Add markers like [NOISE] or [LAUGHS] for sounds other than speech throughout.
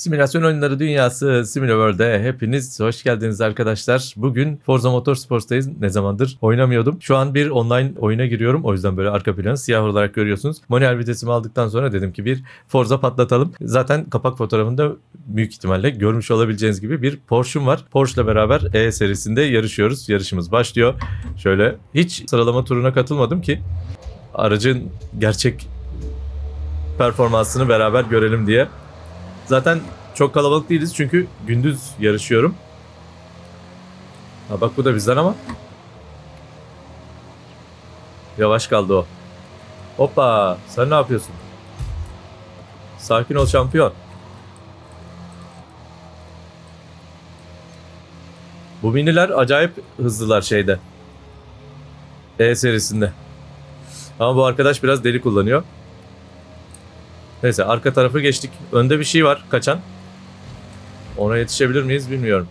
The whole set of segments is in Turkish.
Simülasyon oyunları dünyası SimilaWorld'e hepiniz hoş geldiniz arkadaşlar. Bugün Forza Motorsports'tayız. Ne zamandır oynamıyordum. Şu an bir online oyuna giriyorum. O yüzden böyle arka planı siyah olarak görüyorsunuz. Manuel vitesimi aldıktan sonra dedim ki bir Forza patlatalım. Zaten kapak fotoğrafında büyük ihtimalle görmüş olabileceğiniz gibi bir Porsche'um var. Porsche'la beraber E serisinde yarışıyoruz. Yarışımız başlıyor. Şöyle hiç sıralama turuna katılmadım ki aracın gerçek performansını beraber görelim diye. Zaten çok kalabalık değiliz çünkü gündüz yarışıyorum. Ha bak bu da bizden ama. Yavaş kaldı o. Hoppa sen ne yapıyorsun? Sakin ol şampiyon. Bu miniler acayip hızlılar şeyde. E serisinde. Ama bu arkadaş biraz deli kullanıyor. Neyse arka tarafı geçtik. Önde bir şey var kaçan. Ona yetişebilir miyiz bilmiyorum.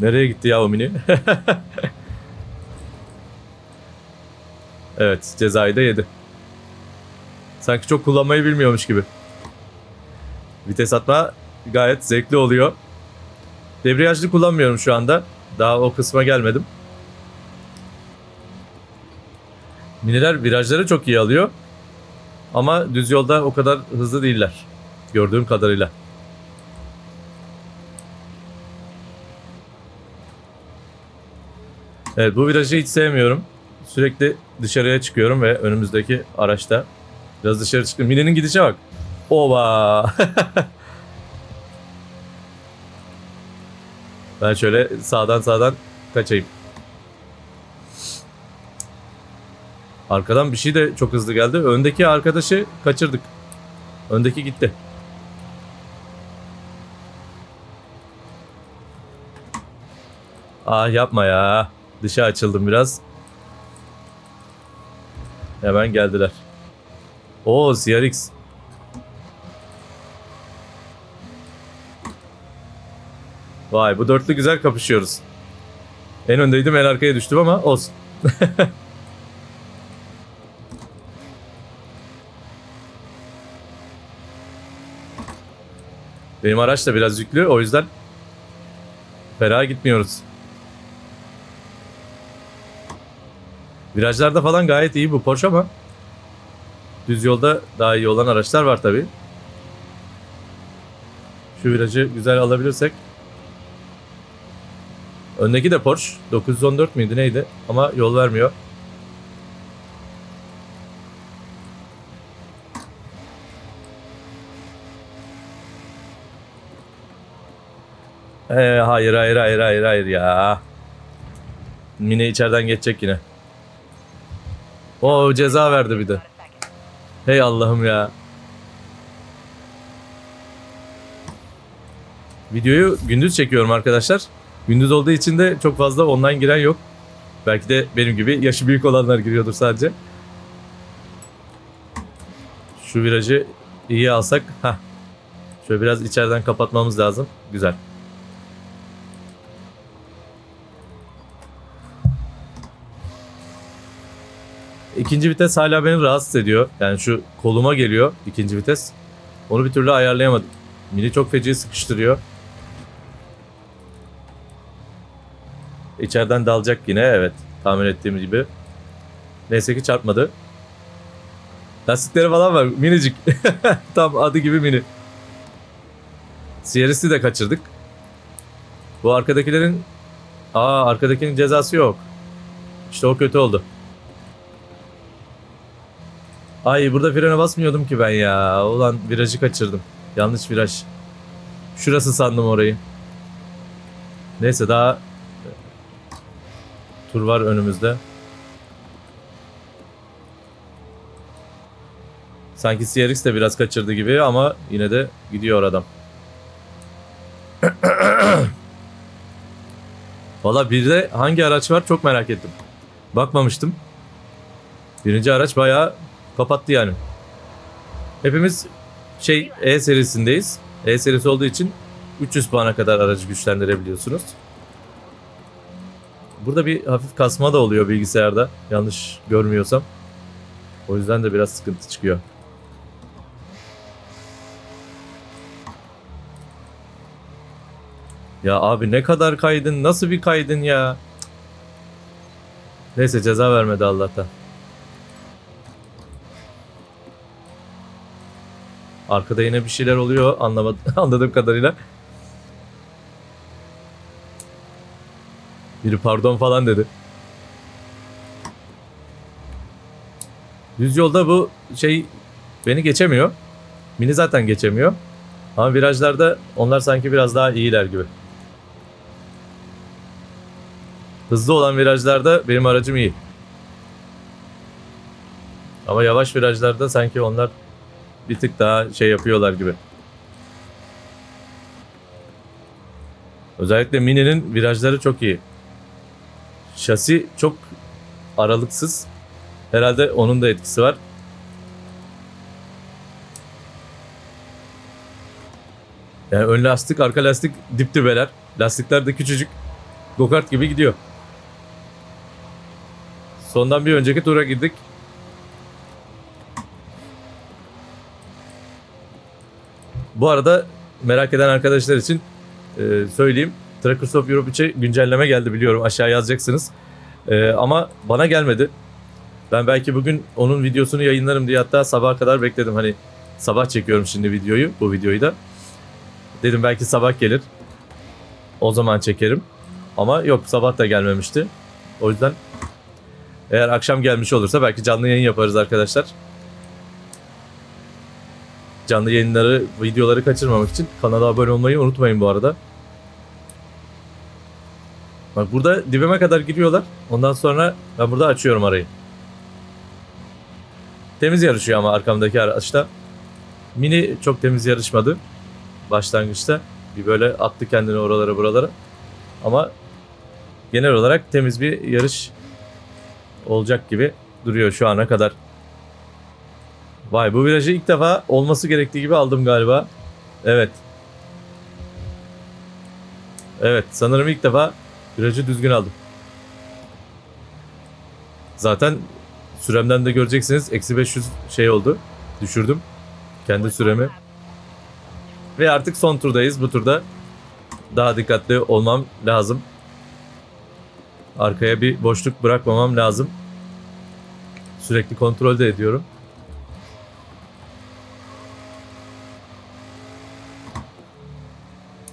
Nereye gitti ya o mini? [LAUGHS] evet cezayı da yedi. Sanki çok kullanmayı bilmiyormuş gibi. Vites atma gayet zevkli oluyor. Debriyajlı kullanmıyorum şu anda. Daha o kısma gelmedim. Miniler virajları çok iyi alıyor. Ama düz yolda o kadar hızlı değiller. Gördüğüm kadarıyla. Evet bu virajı hiç sevmiyorum. Sürekli dışarıya çıkıyorum ve önümüzdeki araçta biraz dışarı çıktım. Mini'nin gidişe bak. Ova. [LAUGHS] ben şöyle sağdan sağdan kaçayım. Arkadan bir şey de çok hızlı geldi. Öndeki arkadaşı kaçırdık. Öndeki gitti. Ah yapma ya. Dışa açıldım biraz. Hemen geldiler. Oo CRX. Vay bu dörtlü güzel kapışıyoruz. En öndeydim en arkaya düştüm ama olsun. [LAUGHS] Benim araç da biraz yüklü o yüzden fena gitmiyoruz. Virajlarda falan gayet iyi bu Porsche ama düz yolda daha iyi olan araçlar var tabi. Şu virajı güzel alabilirsek. Öndeki de Porsche. 914 miydi neydi? Ama yol vermiyor. Ee, hayır hayır hayır hayır hayır ya. Mine içeriden geçecek yine. O ceza verdi bir de. Hey Allah'ım ya. Videoyu gündüz çekiyorum arkadaşlar. Gündüz olduğu için de çok fazla online giren yok. Belki de benim gibi yaşı büyük olanlar giriyordur sadece. Şu virajı iyi alsak. Heh. Şöyle biraz içeriden kapatmamız lazım. Güzel. İkinci vites hala beni rahatsız ediyor. Yani şu koluma geliyor ikinci vites. Onu bir türlü ayarlayamadım. Mini çok feci sıkıştırıyor. İçeriden dalacak yine evet. Tahmin ettiğim gibi. Neyse ki çarpmadı. Lastikleri falan var minicik. [LAUGHS] Tam adı gibi mini. CRS'i de kaçırdık. Bu arkadakilerin... Aa arkadakinin cezası yok. İşte o kötü oldu. Ay burada frene basmıyordum ki ben ya. Ulan virajı kaçırdım. Yanlış viraj. Şurası sandım orayı. Neyse daha tur var önümüzde. Sanki CRX de biraz kaçırdı gibi ama yine de gidiyor adam. [COUGHS] Valla bir de hangi araç var çok merak ettim. Bakmamıştım. Birinci araç bayağı Kapattı yani. Hepimiz şey E serisindeyiz. E serisi olduğu için 300 puana kadar aracı güçlendirebiliyorsunuz. Burada bir hafif kasma da oluyor bilgisayarda. Yanlış görmüyorsam. O yüzden de biraz sıkıntı çıkıyor. Ya abi ne kadar kaydın? Nasıl bir kaydın ya? Neyse ceza vermedi Allah'tan. Arkada yine bir şeyler oluyor anlamadım [LAUGHS] anladığım kadarıyla. Biri pardon falan dedi. Düz yolda bu şey beni geçemiyor. Mini zaten geçemiyor. Ama virajlarda onlar sanki biraz daha iyiler gibi. Hızlı olan virajlarda benim aracım iyi. Ama yavaş virajlarda sanki onlar bir tık daha şey yapıyorlar gibi. Özellikle Mini'nin virajları çok iyi. Şasi çok aralıksız. Herhalde onun da etkisi var. Yani ön lastik, arka lastik dip dibeler. Lastikler de küçücük. Gokart gibi gidiyor. Sondan bir önceki tura girdik. Bu arada merak eden arkadaşlar için e, söyleyeyim. Trackers of Europe 3'e güncelleme geldi biliyorum. Aşağı yazacaksınız. E, ama bana gelmedi. Ben belki bugün onun videosunu yayınlarım diye hatta sabaha kadar bekledim. Hani sabah çekiyorum şimdi videoyu, bu videoyu da. Dedim belki sabah gelir. O zaman çekerim. Ama yok sabah da gelmemişti. O yüzden eğer akşam gelmiş olursa belki canlı yayın yaparız arkadaşlar. Canlı yayınları, videoları kaçırmamak için kanala abone olmayı unutmayın bu arada. Bak burada dibime kadar giriyorlar. Ondan sonra ben burada açıyorum arayı. Temiz yarışıyor ama arkamdaki araçta. Mini çok temiz yarışmadı. Başlangıçta. Bir böyle attı kendini oralara buralara. Ama genel olarak temiz bir yarış olacak gibi duruyor şu ana kadar. Vay bu virajı ilk defa olması gerektiği gibi aldım galiba. Evet. Evet sanırım ilk defa virajı düzgün aldım. Zaten süremden de göreceksiniz. Eksi 500 şey oldu. Düşürdüm. Kendi süremi. Ve artık son turdayız. Bu turda daha dikkatli olmam lazım. Arkaya bir boşluk bırakmamam lazım. Sürekli kontrol de ediyorum.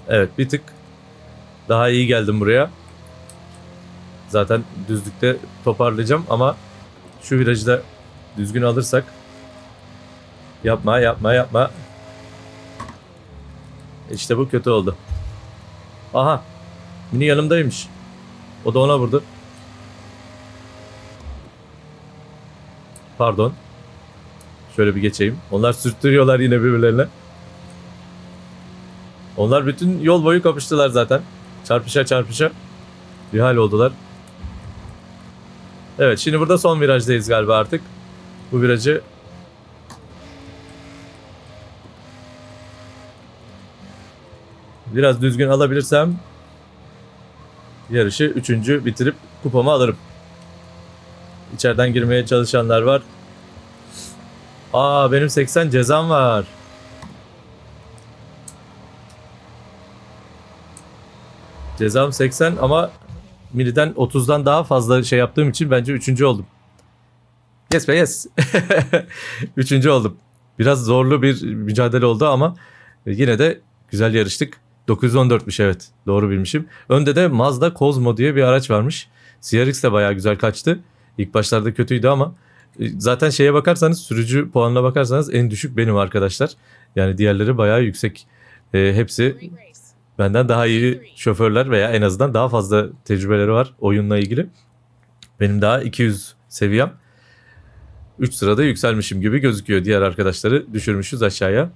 Evet bir tık daha iyi geldim buraya. Zaten düzlükte toparlayacağım ama şu virajı da düzgün alırsak yapma yapma yapma. İşte bu kötü oldu. Aha. Mini yanımdaymış. O da ona vurdu. Pardon. Şöyle bir geçeyim. Onlar sürttürüyorlar yine birbirlerine. Onlar bütün yol boyu kapıştılar zaten. Çarpışa çarpışa. Bir hal oldular. Evet şimdi burada son virajdayız galiba artık. Bu virajı biraz düzgün alabilirsem yarışı üçüncü bitirip kupamı alırım. İçeriden girmeye çalışanlar var. Aa benim 80 cezam var. Cezam 80 ama Mini'den 30'dan daha fazla şey yaptığım için bence üçüncü oldum. Yes be yes. [LAUGHS] üçüncü oldum. Biraz zorlu bir mücadele oldu ama yine de güzel yarıştık. 914'müş evet. Doğru bilmişim. Önde de Mazda Cosmo diye bir araç varmış. CRX de bayağı güzel kaçtı. İlk başlarda kötüydü ama e, zaten şeye bakarsanız sürücü puanına bakarsanız en düşük benim arkadaşlar. Yani diğerleri bayağı yüksek. E, hepsi benden daha iyi şoförler veya en azından daha fazla tecrübeleri var oyunla ilgili. Benim daha 200 seviyem. 3 sırada yükselmişim gibi gözüküyor. Diğer arkadaşları düşürmüşüz aşağıya.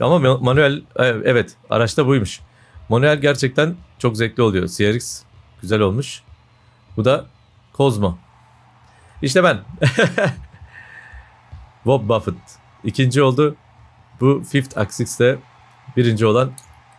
Ama manuel e, evet araçta buymuş. Manuel gerçekten çok zevkli oluyor. CRX güzel olmuş. Bu da Cosmo. İşte ben. [LAUGHS] Bob Buffett. ikinci oldu. Bu Fifth Axis'te birinci olan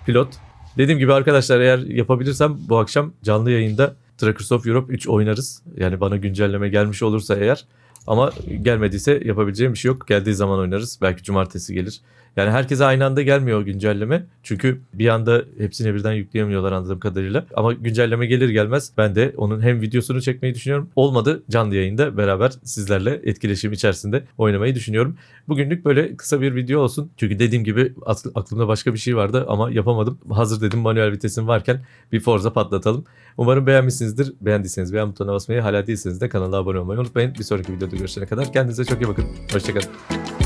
pilot. Dediğim gibi arkadaşlar eğer yapabilirsem bu akşam canlı yayında Trackers of Europe 3 oynarız. Yani bana güncelleme gelmiş olursa eğer Ama gelmediyse yapabileceğim bir şey yok. Geldiği zaman oynarız. Belki cumartesi gelir. Yani herkese aynı anda gelmiyor güncelleme. Çünkü bir anda hepsini birden yükleyemiyorlar anladığım kadarıyla. Ama güncelleme gelir gelmez ben de onun hem videosunu çekmeyi düşünüyorum. Olmadı canlı yayında beraber sizlerle etkileşim içerisinde oynamayı düşünüyorum. Bugünlük böyle kısa bir video olsun. Çünkü dediğim gibi akl- aklımda başka bir şey vardı ama yapamadım. Hazır dedim manuel vitesim varken bir Forza patlatalım. Umarım beğenmişsinizdir. Beğendiyseniz beğen butonuna basmayı, hala değilseniz de kanala abone olmayı unutmayın. Bir sonraki videoda görüşene kadar kendinize çok iyi bakın. Hoşçakalın.